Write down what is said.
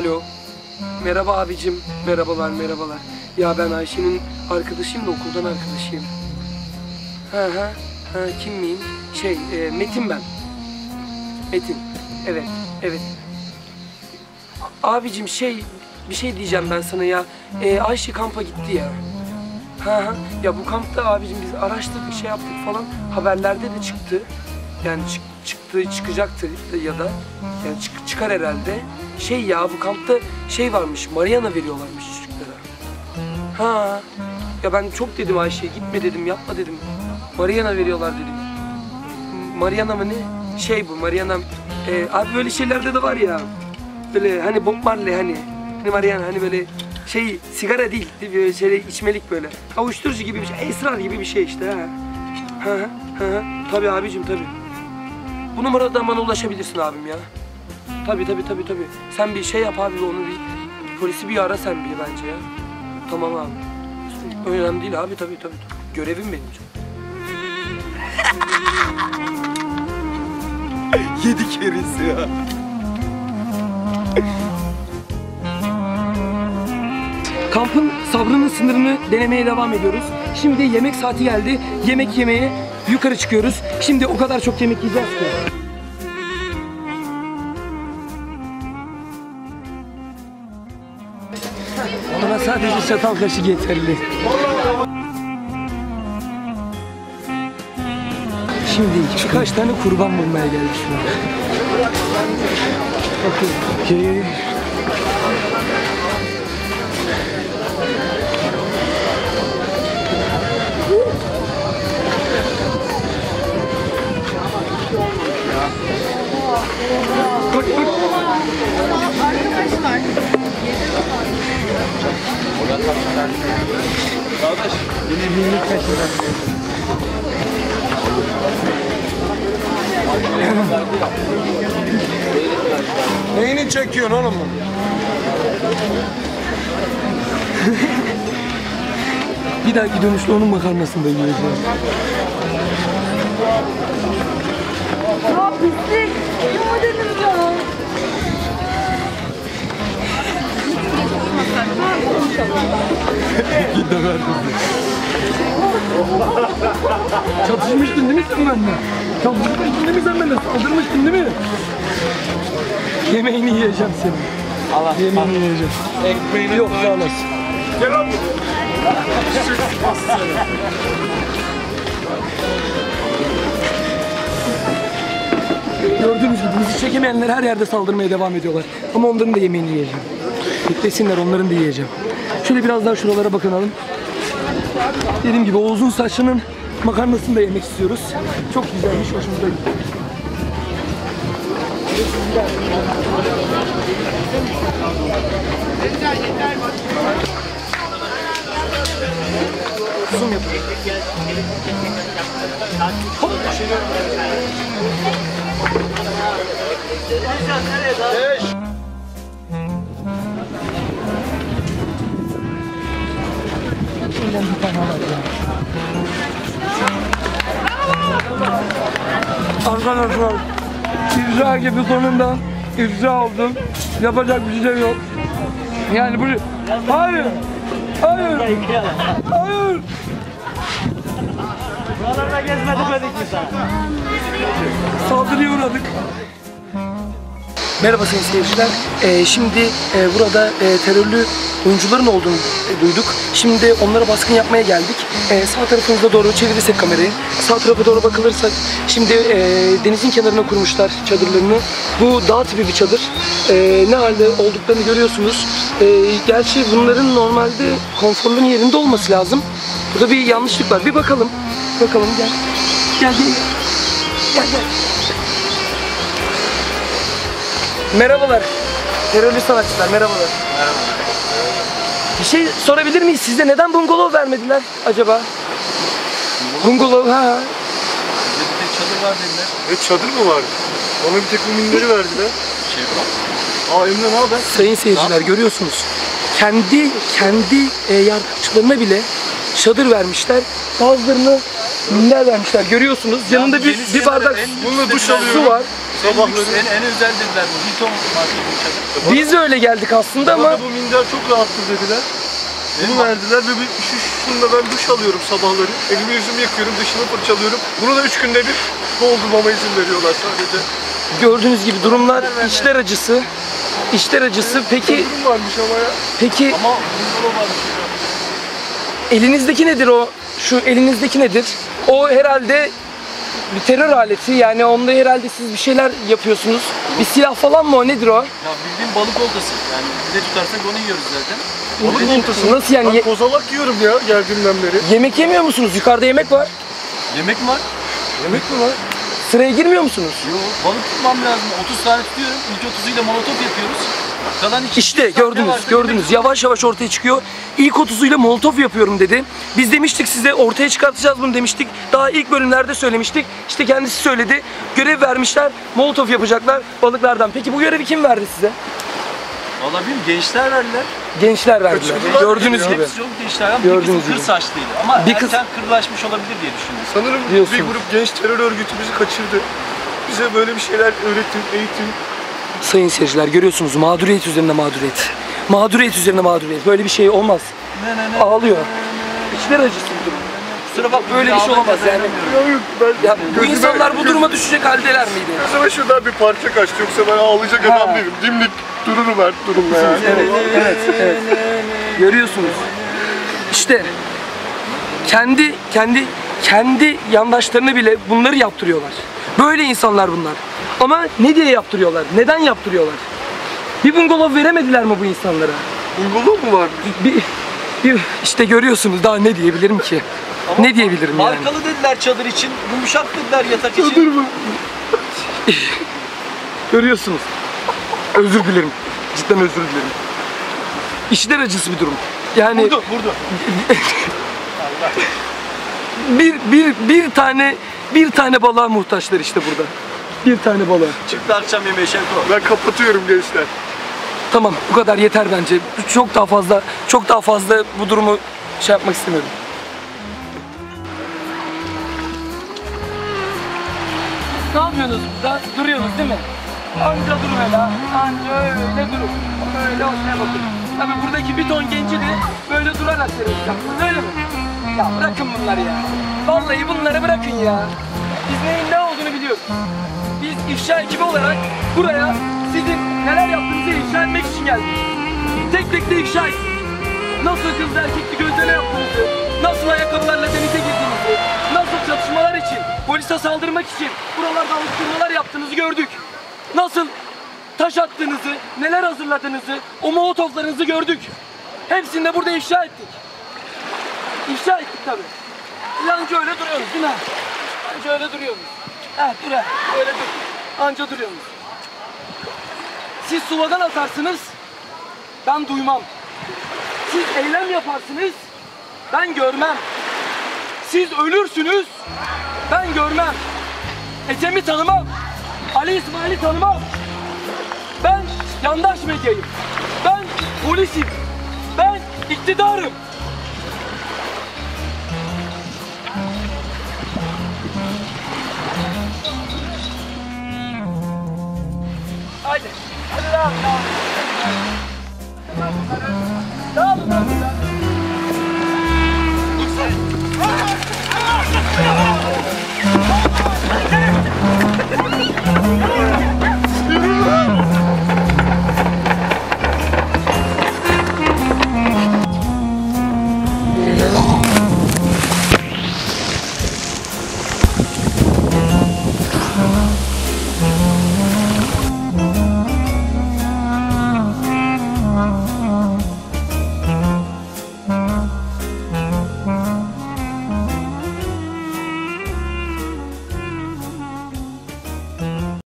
Alo. Merhaba abicim. Merhabalar, merhabalar. Ya ben Ayşe'nin arkadaşıyım da okuldan arkadaşıyım. Ha ha. Ha kim miyim? Şey, e, Metin ben. Metin. Evet, evet. A- abicim şey, bir şey diyeceğim ben sana ya. E, Ayşe kampa gitti ya. Ha ha. Ya bu kampta abicim biz araştırdık, şey yaptık falan. Haberlerde de çıktı. Yani çık, çıktı, çıkacaktı ya da. Yani çık- çıkar herhalde. Şey ya bu kampta şey varmış, Mariana veriyorlarmış çocuklara. Ha. Ya ben çok dedim Ayşe'ye gitme dedim, yapma dedim. Mariana veriyorlar dedim. Mariana mı ne? Şey bu Mariana. E, abi böyle şeylerde de var ya. Böyle hani Bob Marley hani. Hani Mariana hani böyle şey sigara değil. değil böyle şey içmelik böyle. Avuşturucu gibi bir şey. Esrar gibi bir şey işte ha. Ha ha ha. Tabii abicim tabii. Bu numaradan bana ulaşabilirsin abim ya. Tabii tabii tabii tabii. Sen bir şey yap abi onu bir polisi bir ara sen bir bence ya. Tamam abi. Önemli değil abi tabii tabii. Görevim benim canım. Yedi keresi ya. Kampın sabrının sınırını denemeye devam ediyoruz. Şimdi yemek saati geldi. Yemek yemeye yukarı çıkıyoruz. Şimdi o kadar çok yemek yiyeceğiz ki. Bana sadece çatal kaşık yeterli. Şimdi birkaç tane kurban bulmaya geldik şu an. Okey. Neyini çekiyorsun oğlum? Bir dahaki dönüşte onun makarnasını da yiyeceğim. Pislik. Yapma dedim ya. Git de ver Çatışmıştın değil mi sen benimle? Çatışmıştın değil mi sen benimle? Saldırmıştın değil mi? Yemeğini yiyeceğim senin. Allah Yemeğini yiyeceğim. Ekmeğini Yok sağ olasın. Gel lan. Gördüğünüz gibi bizi çekemeyenler her yerde saldırmaya devam ediyorlar. Ama onların da yemeğini yiyeceğim. Beklesinler onların da yiyeceğim. Şöyle biraz daha şuralara bakalım. Dediğim gibi o uzun saçının makarnasını da yemek istiyoruz. Çok güzelmiş, hoşumuza gitti. Zoom yapalım. Elinden bir tane alacağım. Arkadaşlar ifşa gibi sonunda ifşa oldum. Yapacak bir şey yok. Yani bu... Hayır! Hayır! Hayır! Buralarda gezme demedik mi sana? Saldırıya uğradık. Merhaba sayın seyirciler. Ee, şimdi e, burada e, terörlü oyuncuların olduğunu e, duyduk. Şimdi onlara baskın yapmaya geldik. E, sağ tarafımıza doğru çevirirsek kamerayı, sağ tarafa doğru bakılırsak şimdi e, denizin kenarına kurmuşlar çadırlarını. Bu dağ tipi bir çadır. E, ne halde olduklarını görüyorsunuz. E, gerçi bunların normalde konforların yerinde olması lazım. Burada bir yanlışlık var. Bir bakalım. Bakalım gel. Gel gel. Gel gel. Merhabalar. Terörist sanatçılar merhabalar. Bir şey sorabilir miyiz? Size neden bungalov vermediler acaba? Bungalov ha. E çadır mı var? Bana bir tek bu minleri verdiler. Şey Aa Emre ne haber? Sayın seyirciler görüyorsunuz. kendi kendi e, yardımcılarına bile çadır vermişler. Bazılarına minder vermişler. Görüyorsunuz. Yanında bir, bir bardak Bununla duş su alıyorum. var. Sabahları. En, en özel dediler bu. Hilton. Biz de öyle geldik aslında ama Bana bu minder çok rahattır dediler. Bunu verdiler ve bir, şu, şununla ben duş alıyorum sabahları. Elimi yüzümü yıkıyorum, dışımı fırçalıyorum. Bunu da üç günde bir doldurmama izin veriyorlar sadece. gördüğünüz gibi durumlar içler acısı. İçler acısı. Peki Durum varmış ama ya. peki Ama buzdolabı varmış. elinizdeki nedir o? Şu elinizdeki nedir? O herhalde bir terör aleti. Yani onda herhalde siz bir şeyler yapıyorsunuz. Bir silah falan mı o? Nedir o? Ya bildiğin balık oltası. Yani bir de tutarsak onu yiyoruz zaten. Balık oltası. Nasıl yani? Ben Ye- kozalak yiyorum ya geldiğimden beri. yemek yemiyor musunuz? Yukarıda yemek var. Yemek mi var? Yemek mi var? Sıraya girmiyor musunuz? Yok. Balık tutmam lazım. 30 tane tutuyorum. İlk 30'uyla molotof yapıyoruz. İşte gördünüz, gördünüz. Yavaş yavaş ortaya çıkıyor. İlk 30'uyla molotof yapıyorum dedi. Biz demiştik size ortaya çıkartacağız bunu demiştik. Daha ilk bölümlerde söylemiştik. İşte kendisi söyledi. Görev vermişler. Molotof yapacaklar balıklardan. Peki bu görevi kim verdi size? Valla bilmiyorum gençler verdiler. Gençler verdiler. Kaçırdılar Gördüğünüz gibi. Hepsi çok gençler ama Gördüğünüz bir gibi. kır saçlıydı. Ama Bir kız- erken kırlaşmış olabilir diye düşündüm. Sanırım Diyorsunuz. bir grup genç terör örgütü bizi kaçırdı. Bize böyle bir şeyler öğretin, eğitin. Sayın seyirciler görüyorsunuz mağduriyet üzerine mağduriyet. Mağduriyet üzerine mağduriyet. Böyle bir şey olmaz. Ne ne ne. Ağlıyor. İçler acısı bu durum. Kusura bak Böyle bir şey olamaz yani. Yok yok ben Ya bu gözüme- insanlar bu duruma düşecek haldeler miydi? Gözüme şuradan bir parça kaçtı yoksa ben ağlayacak Ha. adam değilim. Dimdik dururum her durumda yani. Evet, evet, evet. Görüyorsunuz. İşte kendi kendi kendi yandaşlarını bile bunları yaptırıyorlar. Böyle insanlar bunlar. Ama ne diye yaptırıyorlar? Neden yaptırıyorlar? Bir bungalov veremediler mi bu insanlara? Bungalov mu var? Bir, bir işte görüyorsunuz daha ne diyebilirim ki? ne diyebilirim yani? Markalı dediler çadır için. Yumuşak dediler yatak için. Çadır mı? Görüyorsunuz. Özür dilerim. Cidden özür dilerim. İşler acısı bir durum. Yani Vurdu vurdu. bir bir bir tane bir tane balığa muhtaçlar işte burada. Bir tane balığa. Çıktı akşam yemeği Şevko. Ben kapatıyorum gençler. Tamam bu kadar yeter bence. Çok daha fazla çok daha fazla bu durumu şey yapmak istemiyorum. Ne yapıyorsunuz burada? Duruyorsunuz değil mi? Anca durun ha. Anca öyle durun. Öyle ortaya bakın. Tabii buradaki bir ton genci de böyle durarak seyredeceksiniz öyle mi? Ya bırakın bunları ya. Vallahi bunları bırakın ya. Biz neyin ne olduğunu biliyoruz. Biz ifşa ekibi olarak buraya sizin neler yaptığınızı ifşa etmek için geldik. Tek tek de ifşa ettik. Nasıl kız erkekli gözleme yaptığınızı, nasıl ayakkabılarla denize girdiğinizi, nasıl çatışmalar için, polise saldırmak için buralarda alıştırmalar yaptığınızı gördük. Nasıl taş attığınızı, neler hazırladığınızı, o molotoflarınızı gördük. Hepsini de burada ifşa ettik. İfşa ettik tabii. Anca öyle duruyoruz değil mi? Anca öyle duruyoruz. Ha dur ha, öyle dur. Anca duruyoruz. Siz slogan atarsınız, ben duymam. Siz eylem yaparsınız, ben görmem. Siz ölürsünüz, ben görmem. Ecem'i tanımam, Ali İsmail'i tanımam. Ben yandaş medyayım. Ben polisim. Ben iktidarım. Haydi. Hadi devam, devam. Dağılın lan burada.